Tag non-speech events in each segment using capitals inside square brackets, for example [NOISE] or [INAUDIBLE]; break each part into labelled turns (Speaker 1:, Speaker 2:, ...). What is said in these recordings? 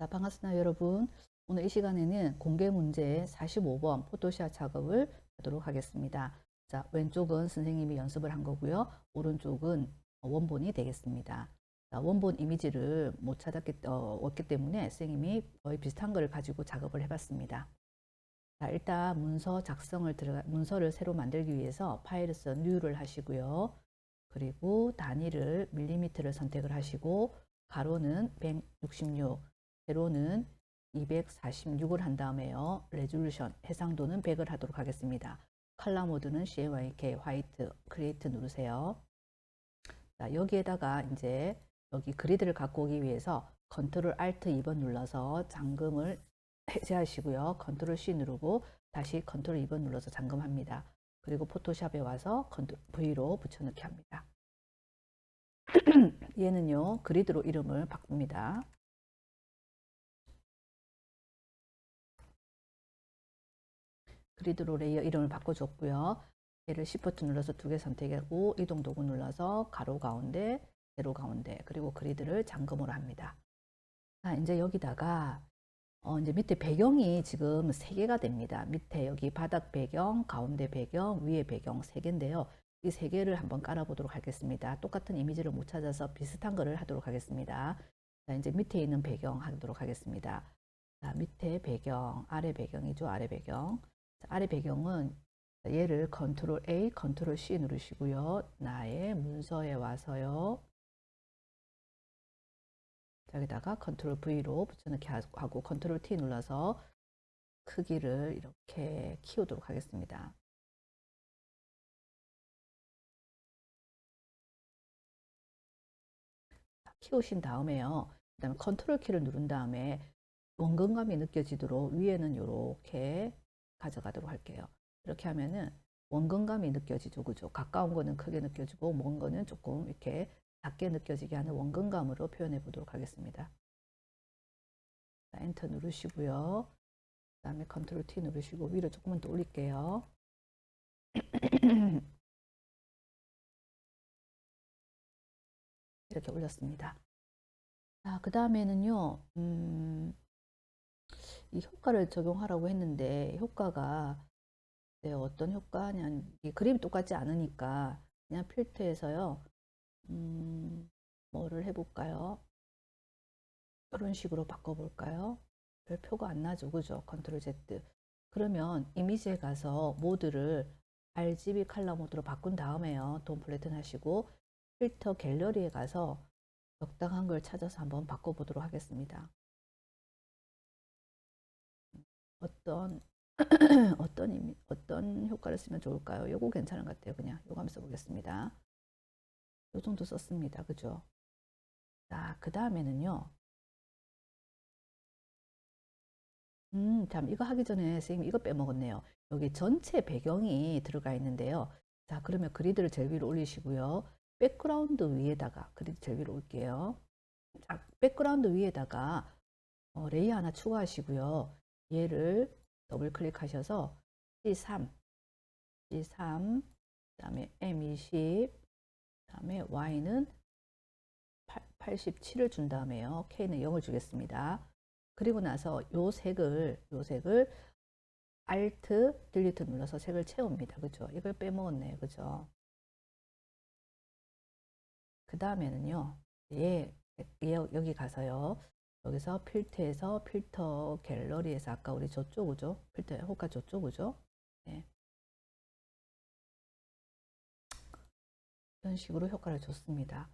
Speaker 1: 자, 반갑습니다, 여러분. 오늘 이 시간에는 공개 문제 45번 포토샵 작업을 하도록 하겠습니다. 자, 왼쪽은 선생님이 연습을 한 거고요. 오른쪽은 원본이 되겠습니다. 자, 원본 이미지를 못 찾았기 어, 없기 때문에 선생님이 거의 비슷한 걸 가지고 작업을 해봤습니다. 자, 일단 문서 작성을 들어가 문서를 새로 만들기 위해서 파일에서 뉴를 하시고요. 그리고 단위를 밀리미터를 선택을 하시고 가로는 166, 세로는 246을 한 다음에요. 레졸루션 해상도는 100을 하도록 하겠습니다. 컬러 모드는 CMYK 화이트 크리에이트 누르세요. 자, 여기에다가 이제 여기 그리드를 갖고 오기 위해서 컨트롤 알트 2번 눌러서 잠금을 해제하시고요. 컨트롤 C 누르고 다시 컨트롤 2번 눌러서 잠금합니다. 그리고 포토샵에 와서 컨트롤 V로 붙여넣기 합니다. [CLEARS THROAT] 얘는요 그리드로 이름을 바꿉니다. 그리드로 레이어 이름을 바꿔줬고요. 얘를 Shift 눌러서 두 개 선택하고 이동 도구 눌러서 가로 가운데, 세로 가운데, 그리고 그리드를 잠금으로 합니다. 자, 이제 여기다가 어, 이제 밑에 배경이 지금 세 개가 됩니다. 밑에 여기 바닥 배경, 가운데 배경, 위에 배경 세 개인데요. 이 세 개를 한번 깔아보도록 하겠습니다. 똑같은 이미지를 못 찾아서 비슷한 거를 하도록 하겠습니다. 자, 이제 밑에 있는 배경 하도록 하겠습니다. 자, 밑에 배경, 아래 배경이죠. 아래 배경. 자, 아래 배경은 얘를 컨트롤 A, 컨트롤 C 누르시고요. 나의 문서에 와서요. 자, 여기다가 컨트롤 V로 붙여넣기 하고 컨트롤 T 눌러서 크기를 이렇게 키우도록 하겠습니다. 자, 키우신 다음에요. 그 다음에 컨트롤 키를 누른 다음에 원근감이 느껴지도록 위에는 이렇게 가져가도록 할게요. 이렇게 하면은 원근감이 느껴지죠. 그죠? 가까운 거는 크게 느껴지고 먼 거는 조금 이렇게 작게 느껴지게 하는 원근감으로 표현해 보도록 하겠습니다. 자, 엔터 누르시고요. 그 다음에 컨트롤 T 누르시고 위로 조금만 더 올릴게요. [CLEARS THROAT] 이렇게 올렸습니다. 자, 그 다음에는요, 음, 이 효과를 적용하라고 했는데, 효과가 네, 어떤 효과냐, 이 그림이 똑같지 않으니까, 그냥 필터에서요, 음, 뭐를 해볼까요? 이런 식으로 바꿔볼까요? 별 표가 안 나죠, 그죠? 컨트롤 Z. 그러면 이미지에 가서 모드를 RGB 컬러 모드로 바꾼 다음에요. 돈 플래튼 하시고, 필터 갤러리에 가서 적당한 걸 찾아서 한번 바꿔보도록 하겠습니다. 어떤 [CLEARS THROAT] 어떤 이미, 어떤 효과를 쓰면 좋을까요? 요거 괜찮은 것 같아요. 그냥 요거 한번 써보겠습니다. 요 정도 썼습니다. 그죠? 자, 그 다음에는요. 음, 참, 이거 하기 전에 선생님 이거 빼먹었네요. 여기 전체 배경이 들어가 있는데요. 자, 그러면 그리드를 제일 위로 올리시고요. 백그라운드 위에다가 그리드 제일 위로 올게요. 자, 백그라운드 위에다가 어, 레이어 하나 추가하시고요. 얘를 더블 클릭하셔서 C3, C3, 그 다음에 M20, 그 다음에 Y는 87을 준 다음에요. K는 0을 주겠습니다. 그리고 나서 요 색을 요 색을 Alt, Delete 눌러서 색을 채웁니다. 그죠? 이걸 빼먹었네요. 그죠? 그 다음에는요. 얘, 얘 여기 가서요. 여기서 필터에서 필터 갤러리에서 아까 우리 저쪽 그죠? 필터 효과 저쪽 그죠? 네. 이런 식으로 효과를 줬습니다.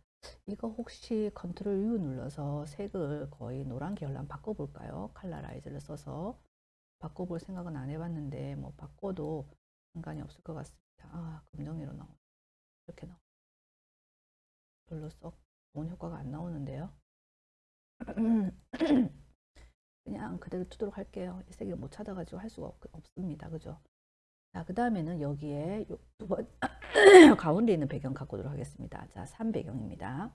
Speaker 1: 이거 혹시 컨트롤 U 눌러서 색을 거의 노란 계열로 바꿔볼까요? 칼라라이즈를 써서 바꿔볼 생각은 안 해봤는데 뭐 바꿔도 상관이 없을 것 같습니다. 아 금정이로 나오 이렇게 나오 별로 썩 좋은 효과가 안 나오는데요. [CLEARS THROAT] 그냥 그대로 두도록 할게요. 이 색을 못 찾아가지고 할 수가 없, 없습니다. 그죠? 자, 그 다음에는 여기에 두 번, [COUGHS] 가운데 있는 배경 갖고 오도록 하겠습니다. 자, 3배경입니다.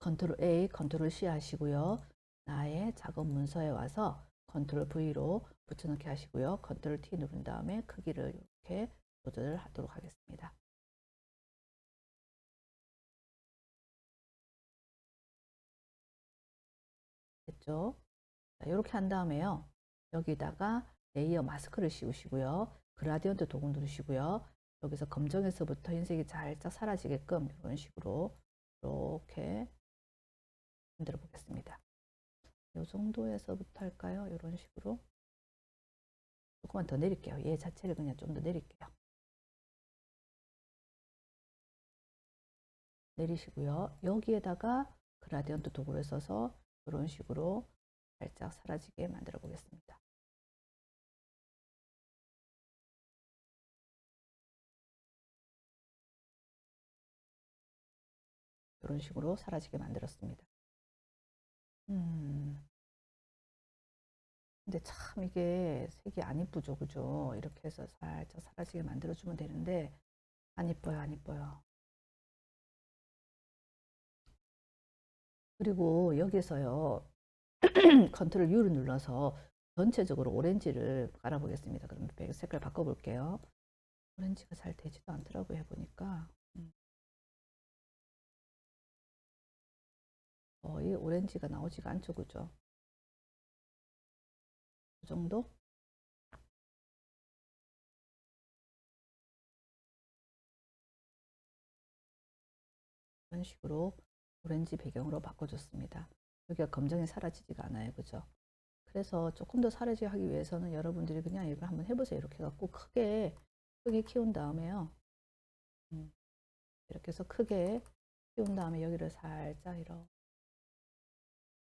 Speaker 1: 컨트롤 A, 컨트롤 C 하시고요. 나의 작업 문서에 와서 컨트롤 V로 붙여넣기 하시고요. 컨트롤 T 누른 다음에 크기를 이렇게 조절을 하도록 하겠습니다. 됐죠? 자, 이렇게 한 다음에요. 여기다가 레이어 마스크를 씌우시고요. 그라디언트 도구 누르시고요. 여기서 검정에서부터 흰색이 살짝 사라지게끔 이런 식으로 이렇게 만들어 보겠습니다. 이 정도에서부터 할까요? 이런 식으로 조금만 더 내릴게요. 얘 자체를 그냥 좀 더 내릴게요. 내리시고요. 여기에다가 그라디언트 도구를 써서 이런 식으로 살짝 사라지게 만들어 보겠습니다. 이런 식으로 사라지게 만들었습니다. 음. 근데 참 이게 색이 안 이쁘죠, 그죠? 이렇게 해서 살짝 사라지게 만들어주면 되는데 안 이뻐요, 안 이뻐요. 그리고 여기서요 [CLEARS THROAT] 컨트롤 U를 눌러서 전체적으로 오렌지를 깔아보겠습니다. 백 색깔 바꿔볼게요. 오렌지가 잘 되지도 않더라고요, 해보니까. 음. 거의 오렌지가 나오지가 않죠, 그죠? 이 정도? 이런 식으로 오렌지 배경으로 바꿔줬습니다. 여기가 검정이 사라지지가 않아요. 그죠? 그래서 조금 더 사라지게 하기 위해서는 여러분들이 그냥 이걸 한번 해보세요. 이렇게 해갖고 크게, 크게 키운 다음에요. 음, 이렇게 해서 크게 키운 다음에 여기를 살짝 이렇게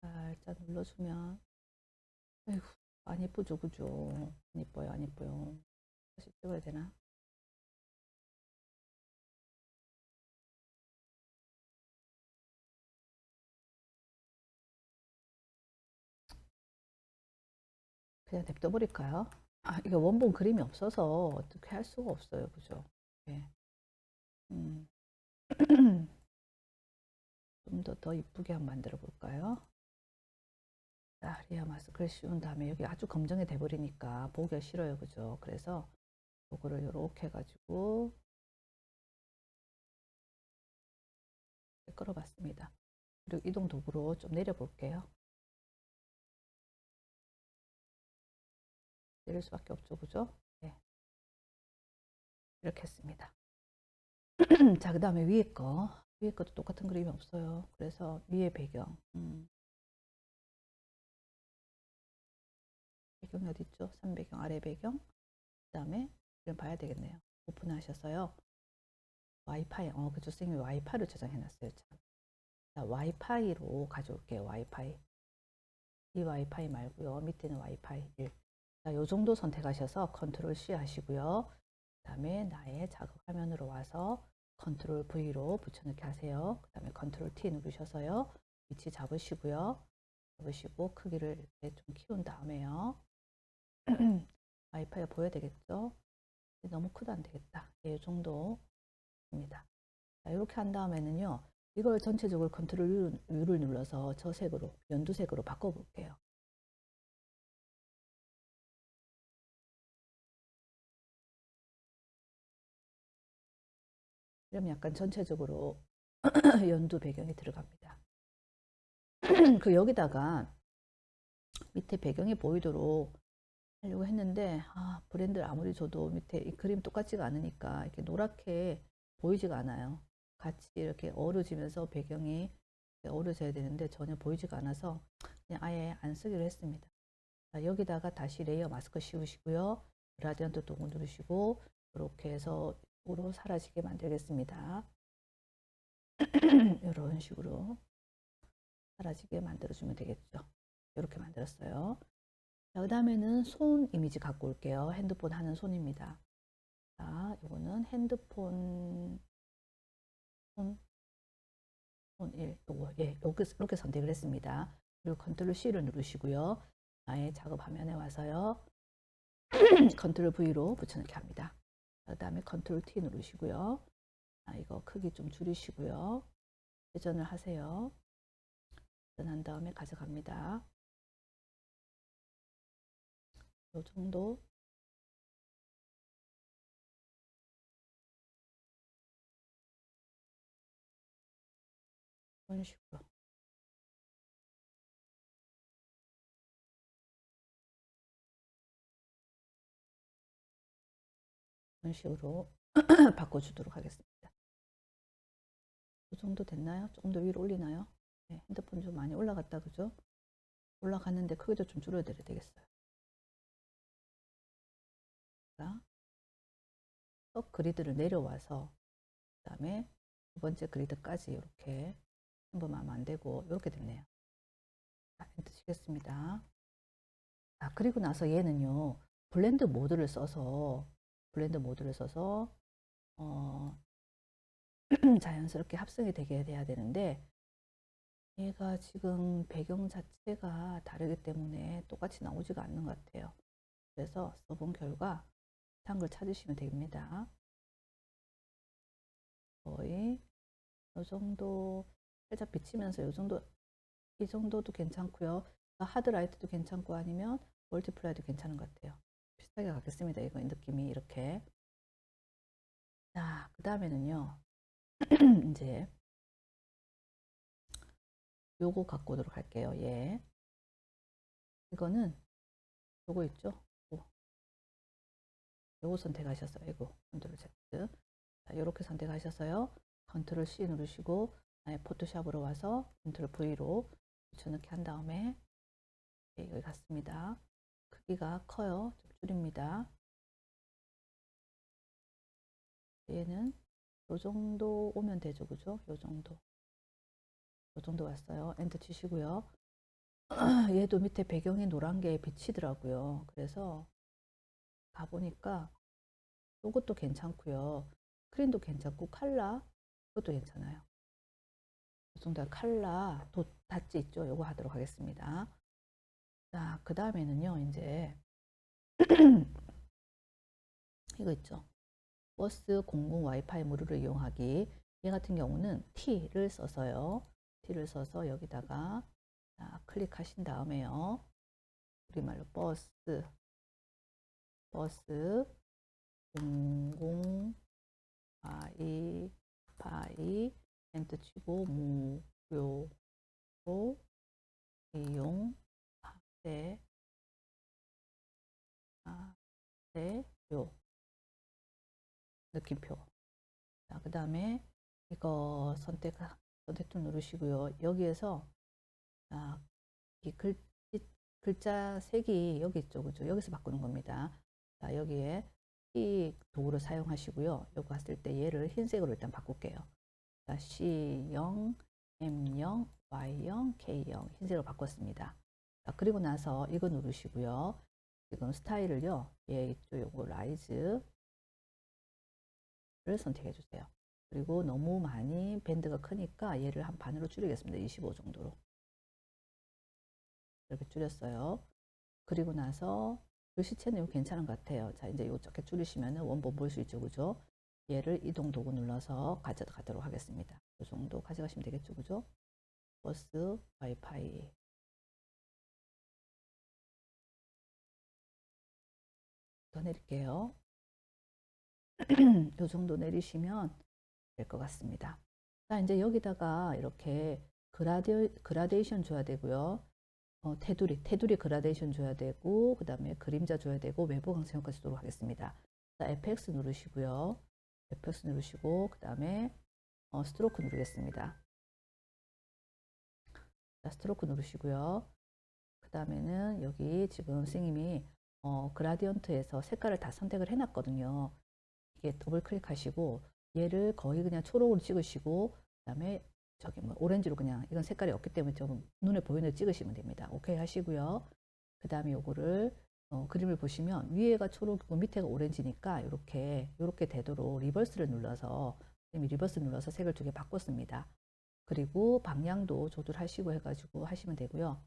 Speaker 1: 살짝 눌러주면 아이고 안 예쁘죠 그죠 안 예뻐요 안 예뻐요 다시 찍어야 되나 그냥 냅둬 버릴까요 아 이거 원본 그림이 없어서 어떻게 할 수가 없어요 그죠 네. 음. [CLEARS THROAT] 좀더 더 이쁘게 한번 만들어 볼까요 자, 리아 마스크를 씌운 다음에 여기 아주 검정이 돼버리니까 보기가 싫어요. 그죠? 그래서 요거를 이렇게 해가지고 끌어봤습니다. 그리고 이동 도구로 좀 내려볼게요. 내릴 수밖에 없죠. 그죠? 네. 이렇게 했습니다. [CLEARS THROAT] 자, 그 다음에 위에 거. 위에 것도 똑같은 그림이 없어요. 그래서 위에 배경. 음. 배경이 어디 있죠? 3배경, 아래 배경. 그 다음에 이걸 봐야 되겠네요. 오픈하셔서요. 와이파이, 어, 그죠. 선생님이 와이파이를 저장해놨어요. 참. 자, 와이파이로 가져올게요. 와이파이. 이 와이파이 말고요. 밑에는 와이파이 1. 자, 요 정도 선택하셔서 컨트롤 C 하시고요. 그 다음에 나의 작업 화면으로 와서 컨트롤 V로 붙여넣기 하세요. 그 다음에 컨트롤 T 누르셔서요. 위치 잡으시고요. 잡으시고 크기를 좀 키운 다음에요. [CLEARS THROAT] 와이파이가 보여야 되겠죠? 너무 크도 안 되겠다. 예, 이 정도입니다. 자, 이렇게 한 다음에는요. 이걸 전체적으로 컨트롤 U를 눌러서 저 색으로, 연두색으로 바꿔볼게요. 그럼 약간 전체적으로 [CLEARS THROAT] 연두 배경이 들어갑니다. [CLEARS THROAT] 그 여기다가 밑에 배경이 보이도록 하려고 했는데 아, 브랜드를 아무리 줘도 밑에 이 그림 똑같지가 않으니까 이렇게 노랗게 보이지가 않아요. 같이 이렇게 어우러지면서 배경이 어우러져야 되는데 전혀 보이지가 않아서 그냥 아예 안 쓰기로 했습니다. 자, 여기다가 다시 레이어 마스크 씌우시고요. 라디언트 도구 누르시고 이렇게 해서 으로 사라지게 만들겠습니다. [CLEARS THROAT] 이런 식으로 사라지게 만들어주면 되겠죠. 이렇게 만들었어요. 자, 그 다음에는 손 이미지 갖고 올게요. 핸드폰 하는 손입니다. 자, 이거는 핸드폰 손, 손 1, 요거, 예, 이렇게, 이렇게 선택을 했습니다. 그리고 컨트롤 C를 누르시고요. 나의 작업 화면에 와서요. [CLEARS THROAT] 컨트롤 V로 붙여넣기 합니다. 그 다음에 컨트롤 T 누르시고요. 아, 이거 크기 좀 줄이시고요. 회전을 하세요. 회전한 다음에 가져갑니다. 이 정도 이런 식으로 이런 식으로 [CLEARS THROAT] 바꿔주도록 하겠습니다. 이 정도 됐나요? 조금 더 위로 올리나요? 네, 핸드폰 좀 많이 올라갔다 그죠? 올라갔는데 크기도 좀 줄여드려야 되겠어요. 자, 석 그리드를 내려와서 그 다음에 두 번째 그리드까지 이렇게 한 번만 하면 안 되고 이렇게 됐네요. 자, 엔터 치겠습니다. 자, 그리고 나서 얘는요. 블렌드 모드를 써서 블렌드 모드를 써서 어, [CLEARS THROAT] 자연스럽게 합성이 되게 돼야 되는데 얘가 지금 배경 자체가 다르기 때문에 똑같이 나오지가 않는 것 같아요. 그래서 써본 결과 비슷한 걸 찾으시면 됩니다. 거의 이 정도 살짝 비치면서 이 정도 이 정도도 괜찮고요. 하드 라이트도 괜찮고 아니면 멀티플라이도 괜찮은 것 같아요. 비슷하게 가겠습니다. 이거 느낌이 이렇게. 자, 그 다음에는요. [CLEARS THROAT] 이제 요거 갖고 오도록 할게요. 예. 이거는 요거 있죠? 요거, 요거 선택하셨어요. 이거 컨트롤 Z. 자, 요렇게 선택하셨어요. 컨트롤 C 누르시고 아예 포토샵으로 와서 컨트롤 V로 붙여넣기 한 다음에 예, 여기 갔습니다. 크기가 커요. 좀 줄입니다. 얘는 요 정도 오면 되죠. 그죠? 요 정도. 요 정도 왔어요. 엔터 치시고요. [CLEARS THROAT] 얘도 밑에 배경이 노란 게 비치더라고요. 그래서 가보니까 요것도 괜찮고요. 스크린도 괜찮고 칼라 그것도 괜찮아요. 이 정도 칼라 도 닷지 있죠? 요거 하도록 하겠습니다. 자, 그 다음에는요, 이제 [CLEARS THROAT] 이거 있죠? 버스 공공 와이파이 무료를 이용하기. 얘 같은 경우는 T를 써서요. T를 써서 여기다가 자, 클릭하신 다음에요. 우리말로 버스 버스 공공 와이파이 엔터 치고 무료로 이용하세요. 느낌표. 자, 그 다음에 이거 선택, 선택 좀 누르시고요. 여기에서, 자, 이 글, 글자 색이 여기 있죠. 그죠? 여기서 바꾸는 겁니다. 자, 여기에 이 도구를 사용하시고요. 여기 왔을 때 얘를 흰색으로 일단 바꿀게요. 자, C0, M0, Y0, K0 흰색으로 바꿨습니다. 자, 그리고 나서 이거 누르시고요. 지금 스타일을요. 얘 있죠. 요거 라이즈 를 선택해 주세요. 그리고 너무 많이 밴드가 크니까 얘를 한 반으로 줄이겠습니다. 25 정도로. 이렇게 줄였어요. 그리고 나서 글씨체는 이거 괜찮은 것 같아요. 자, 이제 이거 이렇게 줄이시면 원본 볼 수 있죠. 그죠? 얘를 이동 도구 눌러서 가져가도록 하겠습니다. 이 정도 가져가시면 되겠죠. 그죠? 버스 와이파이. 더 내릴게요. [CLEARS THROAT] 이 정도 내리시면 될 것 같습니다. 자, 이제 여기다가 이렇게 그라데, 그라데이션 줘야 되고요. 어, 테두리, 테두리 그라데이션 줘야 되고, 그 다음에 그림자 줘야 되고, 외부 강세형까 주도록 하겠습니다. 자, FX 누르시고요. FX 누르시고, 그 다음에 어, 스트로크 누르겠습니다. 자, 스트로크 누르시고요. 그 다음에는 여기 지금 선생님이 어, 그라디언트에서 색깔을 다 선택을 해놨거든요. 이게 더블 클릭하시고 얘를 거의 그냥 초록으로 찍으시고 그다음에 저기 뭐 오렌지로 그냥 이건 색깔이 없기 때문에 좀 눈에 보이는 걸 찍으시면 됩니다. 오케이 하시고요. 그 다음에 요거를 어, 그림을 보시면 위에가 초록이고 밑에가 오렌지니까 이렇게 이렇게 되도록 리버스를 눌러서 리버스 눌러서 색을 두 개 바꿨습니다. 그리고 방향도 조절하시고 해가지고 하시면 되고요.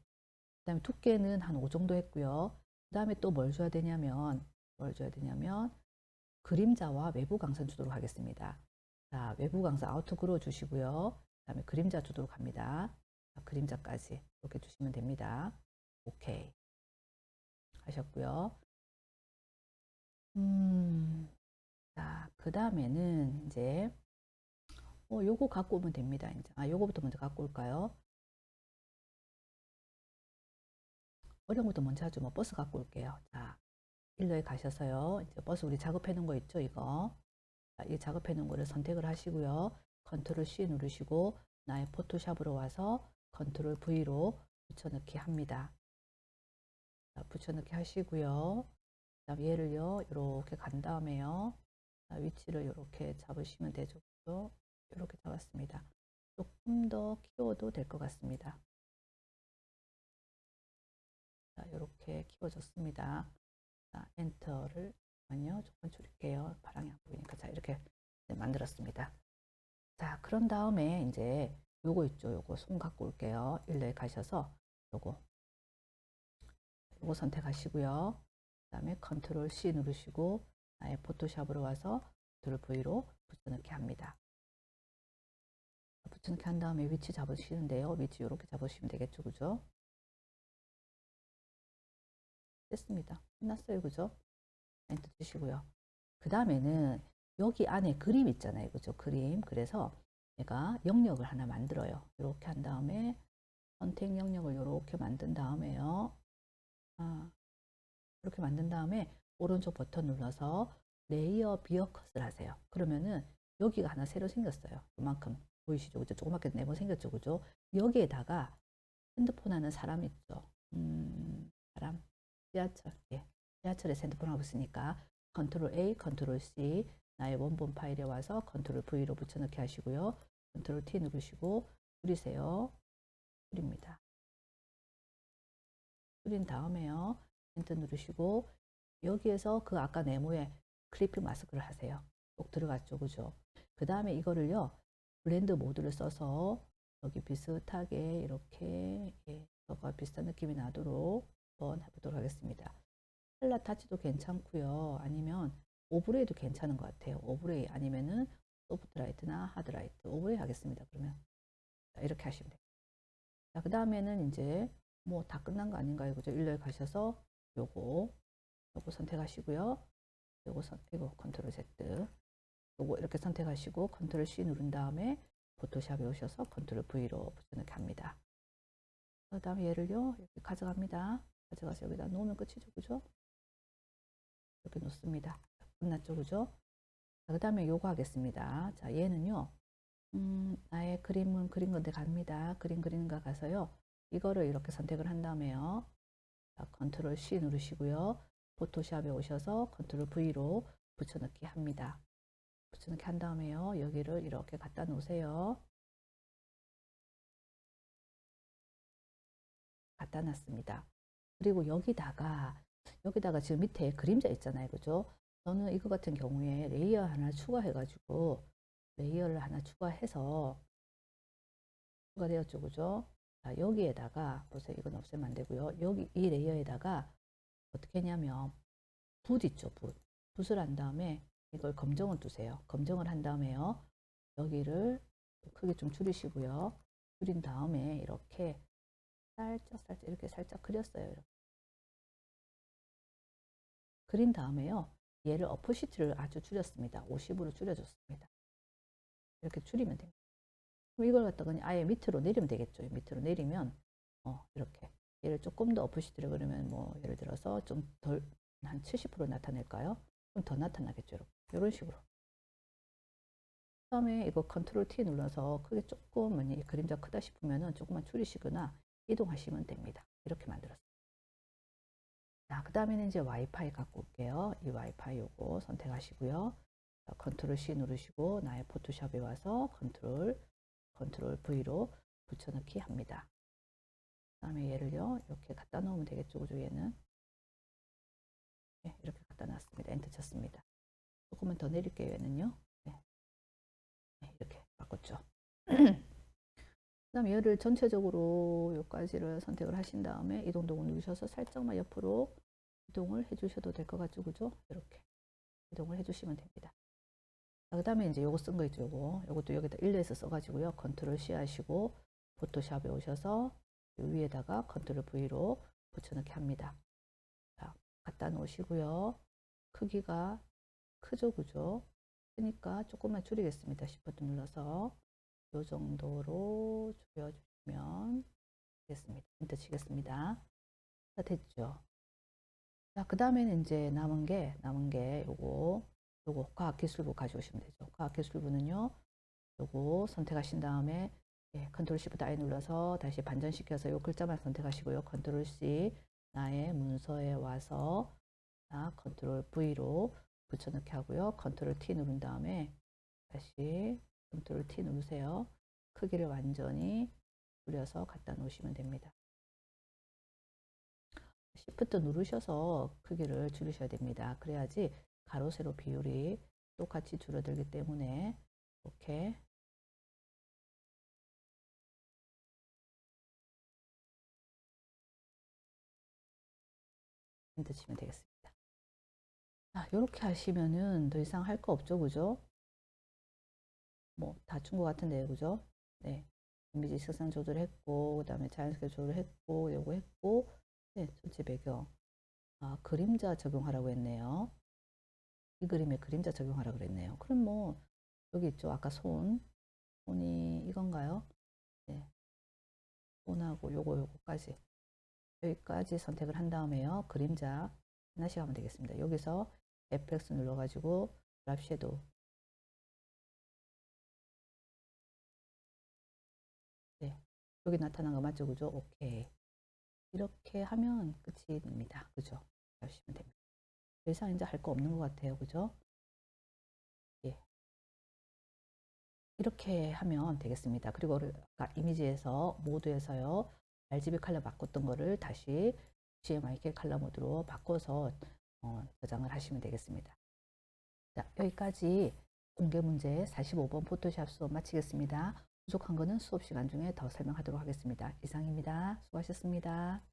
Speaker 1: 그 다음에 두께는 한 5 정도 했고요. 그 다음에 또 뭘 줘야 되냐면 뭘 줘야 되냐면 그림자와 외부 강선 주도록 하겠습니다. 자, 외부 강선 아우트 그로 주시고요. 그 다음에 그림자 주도록 합니다. 자, 그림자까지 이렇게 주시면 됩니다. 오케이. 하셨고요. 음, 자, 그 다음에는 이제, 어, 요거 갖고 오면 됩니다. 이제. 아, 요거부터 먼저 갖고 올까요? 어려운 것도 먼저 하죠. 뭐, 버스 갖고 올게요. 자, 일로에 가셔서요. 이제 버스 우리 작업해 놓은 거 있죠, 이거. 자, 이 작업해 놓은 거를 선택을 하시고요. 컨트롤 C 누르시고 나의 포토샵으로 와서 컨트롤 V로 붙여넣기 합니다. 자, 붙여넣기 하시고요. 그다음 얘를요, 이렇게 간 다음에요. 자, 위치를 이렇게 잡으시면 되죠. 이렇게 잡았습니다. 조금 더 키워도 될 것 같습니다. 자, 이렇게 키워졌습니다. 자, 엔터를 아니요, 조금 줄일게요. 바람이 안 보이니까 자 이렇게 만들었습니다. 자, 그런 다음에 이제 요거 있죠, 요거 손 갖고 올게요. 일로에 가셔서 요거 요거 선택하시고요. 그 다음에 컨트롤 C 누르시고 나의 포토샵으로 와서 컨트롤 V로 붙여넣기 합니다. 붙여넣기 한 다음에 위치 잡으시는데요. 위치 이렇게 잡으시면 되겠죠, 그죠? 됐습니다. 끝났어요, 그죠? 엔터 치시고요. 그 다음에는 여기 안에 그림 있잖아요, 그죠? 그림. 그래서 제가 영역을 하나 만들어요. 이렇게 한 다음에 선택 영역을 이렇게 만든 다음에요. 아, 이렇게 만든 다음에 오른쪽 버튼 눌러서 레이어 비어 컷을 하세요. 그러면은 여기가 하나 새로 생겼어요. 이만큼 보이시죠? 그죠? 조그맣게 네모 생겼죠? 그죠? 여기에다가 핸드폰 하는 사람 있죠? 음. 지하철. 예. 지하철에 핸드폰 하고 있으니까 컨트롤 A, 컨트롤 C 나의 원본 파일에 와서 컨트롤 V로 붙여넣기 하시고요. 컨트롤 T 누르시고 줄이세요. 줄입니다. 줄인 다음에요. 엔터 누르시고 여기에서 그 아까 네모에 클리핑 마스크를 하세요. 꼭 들어갔죠. 그죠? 그 다음에 이거를요. 블렌드 모드를 써서 여기 비슷하게 이렇게 예, 저가 비슷한 느낌이 나도록 한번 해보도록 하겠습니다. 헬라 타치도 괜찮고요. 아니면 오브레이도 괜찮은 것 같아요. 오브레이 아니면은 소프트라이트나 하드라이트 오브레이 하겠습니다. 그러면 자, 이렇게 하시면 돼요. 자, 그 다음에는 이제 뭐 다 끝난 거 아닌가요? 그죠? 일로에 가셔서 요거 요거 선택하시고요. 요거 선 이거 컨트롤 Z 요거 이렇게 선택하시고 컨트롤 C 누른 다음에 포토샵에 오셔서 컨트롤 V로 붙여넣기 합니다. 그 다음에 얘를요 이렇게 가져갑니다. 가져가서 여기다 놓으면 끝이죠, 그죠? 이렇게 놓습니다. 끝났죠, 그죠? 그 다음에 요거 하겠습니다. 자, 얘는요, 음, 나의 그림은 그린 건데 갑니다. 그림 그리는가 가서요, 이거를 이렇게 선택을 한 다음에요. 자, 컨트롤 C 누르시고요. 포토샵에 오셔서 컨트롤 V로 붙여넣기 합니다. 붙여넣기 한 다음에요, 여기를 이렇게 갖다 놓으세요. 갖다 놨습니다. 그리고 여기다가 여기다가 지금 밑에 그림자 있잖아요. 그죠? 저는 이거 같은 경우에 레이어 하나 추가해가지고 레이어를 하나 추가해서 추가되었죠. 그죠? 자, 여기에다가 보세요. 이건 없애면 안 되고요. 여기 이 레이어에다가 어떻게 했냐면 붓 있죠. 붓. 붓을 한 다음에 이걸 검정을 두세요. 검정을 한 다음에요. 여기를 크게 좀 줄이시고요. 줄인 다음에 이렇게 살짝 살짝 이렇게 살짝 그렸어요. 이렇게. 그린 다음에요. 얘를 어퍼시트를 아주 줄였습니다. 50으로 줄여줬습니다. 이렇게 줄이면 됩니다. 그럼 이걸 갖다가 아예 밑으로 내리면 되겠죠. 밑으로 내리면 어, 이렇게 얘를 조금 더 어퍼시트를 그러면 뭐 예를 들어서 좀 덜 한 70% 나타낼까요? 좀 더 나타나겠죠. 이렇게. 이런 식으로. 다음에 이거 컨트롤 T 눌러서 크게 조금 그림자 크다 싶으면은 조금만 줄이시거나 이동하시면 됩니다. 이렇게 만들었습니다. 자, 그 다음에는 이제 와이파이 갖고 올게요. 이 와이파이 요거 선택하시고요. 자, 컨트롤 C 누르시고 나의 포토샵에 와서 컨트롤 컨트롤 V로 붙여넣기 합니다. 그 다음에 얘를요 이렇게 갖다 놓으면 되겠죠 그죠 얘는 네, 이렇게 갖다 놨습니다 엔터 쳤습니다 조금만 더 내릴게요 얘는요 네. 네, 이렇게 바꿨죠 [CLEARS THROAT] 그 다음에 얘를 전체적으로 여기까지를 선택을 하신 다음에 이동 도구 누르셔서 살짝만 옆으로 이동을 해주셔도 될 것 같죠? 그죠? 이렇게 이동을 해주시면 됩니다. 그 다음에 이제 요거 쓴 거 있죠 요거? 요것도 여기다 일레에서 써가지고요. 컨트롤 C 하시고 포토샵에 오셔서 위에다가 컨트롤 V로 붙여넣기 합니다. 자 갖다 놓으시고요. 크기가 크죠 그죠? 크니까 조금만 줄이겠습니다. Shift 눌러서 요 정도로 줄여주시면 되겠습니다. 엔터 치겠습니다. 자, 됐죠? 자, 그 다음에는 이제 남은 게, 남은 게 요거, 요거 과학기술부 가져오시면 되죠. 과학기술부는요, 요거 선택하신 다음에 예, 컨트롤 I 눌러서 다시 반전시켜서 요 글자만 선택하시고요. 컨트롤 C 나의 문서에 와서 자, 컨트롤 V로 붙여넣기 하고요. 컨트롤 T 누른 다음에 다시 컨트롤 T 누르세요. 크기를 완전히 줄여서 갖다 놓으시면 됩니다. 시프트 누르셔서 크기를 줄이셔야 됩니다. 그래야지 가로 세로 비율이 똑같이 줄어들기 때문에 이렇게 치면 되겠습니다. 자, 이렇게 하시면은 더 이상 할 거 없죠, 그죠? 뭐다준것 같은데요, 그죠? 네, 이미지 색상 조절했고, 그 다음에 자연스럽게 조절했고, 요거 했고, 네, 전체 배경. 아, 그림자 적용하라고 했네요. 이 그림에 그림자 적용하라고 그랬네요. 그럼 뭐 여기 있죠. 아까 손, 손이 이건가요? 네, 손하고 요거 요거까지 여기까지 선택을 한 다음에요. 그림자 하나씩 하면 되겠습니다. 여기서 FX 눌러가지고 랍 섀도우 여기 나타난 거 맞죠? 그죠? 오케이. 이렇게 하면 끝이 됩니다. 그죠? 하시면 됩니다. 더 이상 이제 할 거 없는 것 같아요. 그죠? 예. 이렇게 하면 되겠습니다. 그리고 아까 이미지에서 모드에서요. RGB 컬러 바꿨던 거를 다시 GMYK 컬러 모드로 바꿔서 어, 저장을 하시면 되겠습니다. 자, 여기까지 공개 문제 45번 포토샵 수업 마치겠습니다. 부족한 거는 수업 시간 중에 더 설명하도록 하겠습니다. 이상입니다. 수고하셨습니다.